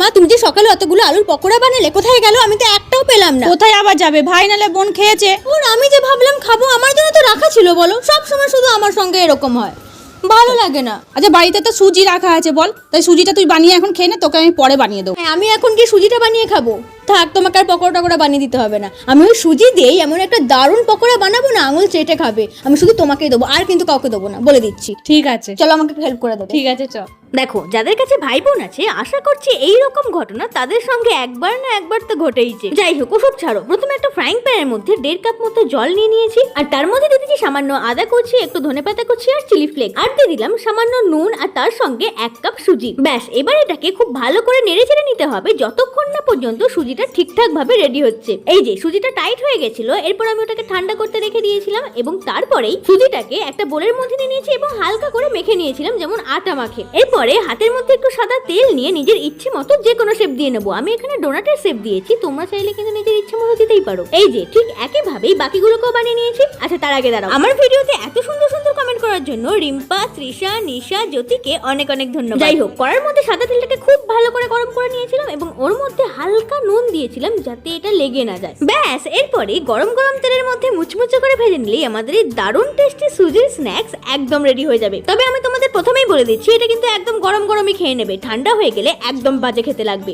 মা তুমি যে সকালে অতগুলো আলুর পকোড়া বানালে কোথায় গেল? আমি তো একটাও পেলাম না। কোথায় আবার যাবে? ভাই নালে বোন খেয়েছে। ওর আমি যে ভাবলাম খাব আমার জন্য তো রাখা ছিল বলো। সব সময় শুধু আমার সঙ্গে এরকম হয়। ভালো লাগে না। আচ্ছা বাড়িতে তো সুজি রাখা আছে বল। তাই সুজিটা তুই বানিয়ে এখন খেয়ে নে তোকে আমি পরে বানিয়ে দেবো। হ্যাঁ, আমি এখন কি সুজিটা বানিয়ে খাব। থাক তোমাকে আর পকোড়া টকোড়া বানিয়ে দিতে হবে না। আমি ওই সুজি দিয়েই এমন একটা দারুণ পকোড়া বানাবো না আঙুল চেটে খাবে। আমি শুধু তোমাকেই দেবো আর কিন্তু কাউকে দেবো না বলে দিচ্ছি। ঠিক আছে। চলো আমাকে হেল্প করে দেবো ঠিক আছে চল দেখো যাদের কাছে ভাই বোন আছে আশা করছি এই রকম ঘটনা তাদের সঙ্গে একবার না একবার তো ঘটেইছে যাই হোক ওসব ছাড়ো। প্রথমে একটা ফ্রাইং প্যানের মধ্যে দেড় কাপ মতো জল নিয়ে নিয়েছি আর তার মধ্যে দিয়ে দিচ্ছি সামান্য আদা কুচি একটু ধনেপাতা কুচি আর চিলি ফ্লেক্স আর দিয়ে দিলাম সামান্য নুন আর তার সঙ্গে এক কাপ সুজি। ব্যাস এবার এটাকে খুব ভালো করে নেড়ে চেড়ে নিতে হবে যতক্ষণ না পর্যন্ত সুজিটা ঠিকঠাক ভাবে রেডি হচ্ছে। এই যে, সুজিটা টাইট হয়ে গেছিল, এরপর আমি ওটাকে ঠান্ডা করতে রেখে দিয়েছিলাম এবং তারপরেই সুজিটাকে একটা বোলের মধ্যে নিয়ে নিয়েছি এবং হালকা করে মেখে নিয়েছিলাম, যেমন আটা মাখে। এরপরে হাতের মধ্যে একটু সাদা তেল নিয়ে নিজের ইচ্ছে মতো যে কোনো শেপ দিয়ে নেব। আমি এখানে ডোনাটের শেপ দিয়েছি, তোমরা চাইলে কিন্তু নিজের ইচ্ছে মতো দিতেই পারো। এই যে, ঠিক একইভাবেই বাকিগুলোকেও বানিয়ে নিয়েছি। আচ্ছা তার আগে দাঁড়াও। আমার ভিডিওতে এত সুন্দর সুন্দর কমেন্ট করার জন্য রিম্পা, তৃষা, নিশা, জ্যোতিকে অনেক অনেক ধন্যবাদ। যাই হোক করার মধ্যে সাদা তেলটাকে খুব ভালো করে গরম করে নিয়েছিলাম এবং ওর মধ্যে হালকা নুন দিয়েছিলাম যাতে এটা লেগে না যায়। ব্যাস, এরপরে গরম গরম তেলের মধ্যে মুচমুচে করে ভেজে নিলে আমাদের এই দারুণ টেস্টি সুজির স্ন্যাক্স একদম রেডি হয়ে যাবে। তবে আমি তোমাদের প্রথমেই বলে দিচ্ছি, এটা কিন্তু একদম গরম গরমই খেয়ে নেবে। ঠান্ডা হয়ে গেলে একদম বাজে খেতে লাগবে।